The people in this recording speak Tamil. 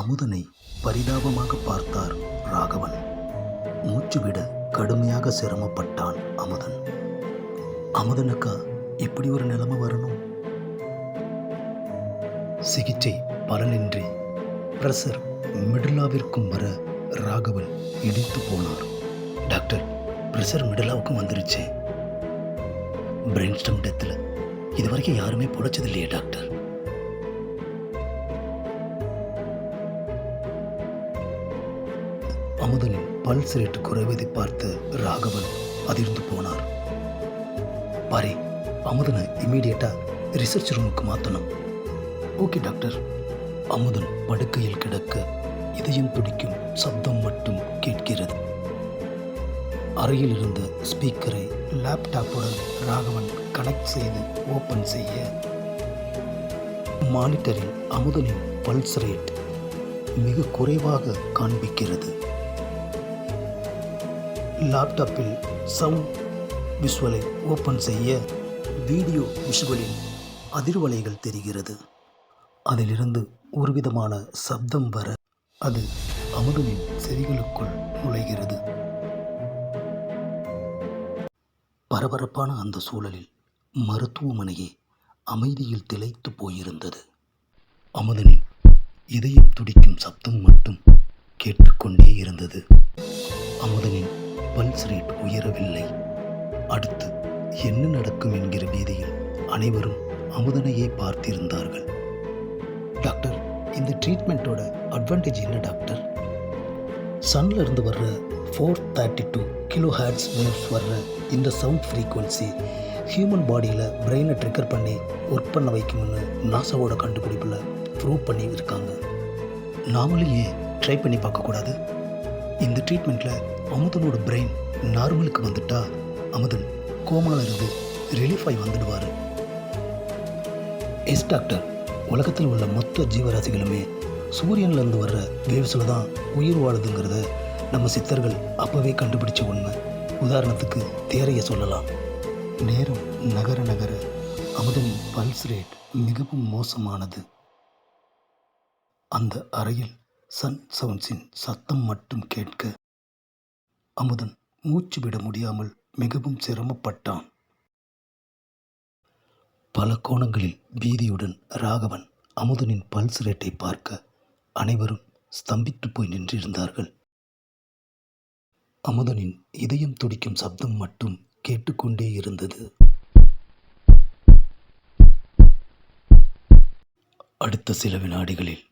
அமுதனை பரிதாபமாக பார்த்தார் ராகவன். மூச்சுவிட கடுமையாக சிரமப்பட்டான் அமுதன். அமுதனுக்கா இப்படி ஒரு நிலைமை வரணும்? சிகிச்சை பலனின்றி பிரசர் மிடிலாவிற்கும் வர ராகவன் இடித்து போனார். டாக்டர் பிரஷர் மிடிலாவுக்கும் வந்துருச்சு. பிரெயின் ஸ்டம் டெத்தில் இது வரைக்கும் யாருமே பொழைச்சது இல்லையே டாக்டர். அமுதனின் பல்ஸ் ரேட் குறைவதை பார்த்து ராகவன் அதிர்ந்து போனார். பாரி அமுதனை இமீடியட்டா ரிசர்ச் ரூமுக்கு மாற்றணும் ஓகே டாக்டர். அமுதன் படுக்கையில் கிடக்க இதயம் துடிக்கும் சப்தம் மட்டும் கேட்கிறது. அறையில் இருந்த ஸ்பீக்கரை லேப்டாப்புடன் ராகவன் கனெக்ட் செய்து ஓப்பன் செய்ய மானிட்டரில் அமுதனின் பல்ஸ் ரேட் மிக குறைவாக காண்பிக்கிறது. லேப்டாப்பில் சவுண்ட் விஷுவலை ஓப்பன் செய்ய வீடியோ விஷுவலின் அதிர்வலைகள் தெரிகிறது. அதிலிருந்து ஒருவிதமான சப்தம் வர அது அமுதனின் செவிகளுக்குள் நுழைகிறது. பரபரப்பான அந்த சூழலில் மருத்துவமனையே அமைதியில் திளைத்து போயிருந்தது. அமுதனின் இதயம் துடிக்கும் சப்தம் மட்டும் கேட்டுக்கொண்டே இருந்தது. அமுதனின் பல்ஸ் ரேட் உயரவில்லை. அடுத்து என்ன நடக்கும் என்கிற பீதியில் அனைவரும் அமுதனையே பார்த்திருந்தார்கள். டாக்டர் இந்த ட்ரீட்மெண்ட்டோட அட்வான்டேஜ் என்ன டாக்டர்? சன்ல இருந்து வர்ற four thirty two kilo hertz waves வர்ற இந்த சவுண்ட் ஃப்ரீக்குவன்சி ஹியூமன் பாடியில் பிரெயினை ட்ரிக்கர் பண்ணி ஒர்க் பண்ண வைக்கும்னு நாசாவோட கண்டுபிடிப்பில் ப்ரூவ் பண்ணி இருக்காங்க நாமளும் ஏன் ட்ரை பண்ணி பார்க்கக்கூடாது. இந்த ட்ரீட்மெண்ட்டில் அமுதனோட பிரெயின் நார்மலுக்கு வந்துட்டா அமுதன் கோமாவில் இருந்து ரிலீஃப் ஆகி வந்துடுவார். எஸ் டாக்டர் உலகத்தில் உள்ள மொத்த ஜீவராசிகளுமே சூரியன்லேருந்து வர்ற வேவ்ஸில் தான் உயிர் வாழுதுங்கிறத நம்ம சித்தர்கள் அப்போவே கண்டுபிடிச்ச உண்மை. உதாரணத்துக்கு தேரையை சொல்லலாம். நேரம் நகர நகர அமுதனின் பல்ஸ் ரேட் மிகவும் மோசமானது. அந்த அறையில் சன் சவுண்ட்ஸின் சத்தம் மட்டும் கேட்க அமுதன் மூச்சு விட முடியாமல் மிகவும் சிரமப்பட்டான். பல கோணங்களில் பீதியுடன் ராகவன் அமுதனின் பல்ஸ் ரேட்டை பார்க்க அனைவரும் ஸ்தம்பித்து போய் நின்றிருந்தார்கள். அமுதனின் இதயம் துடிக்கும் சப்தம் மட்டும் கேட்டுக்கொண்டே இருந்தது. அடுத்த சில வினாடிகளில்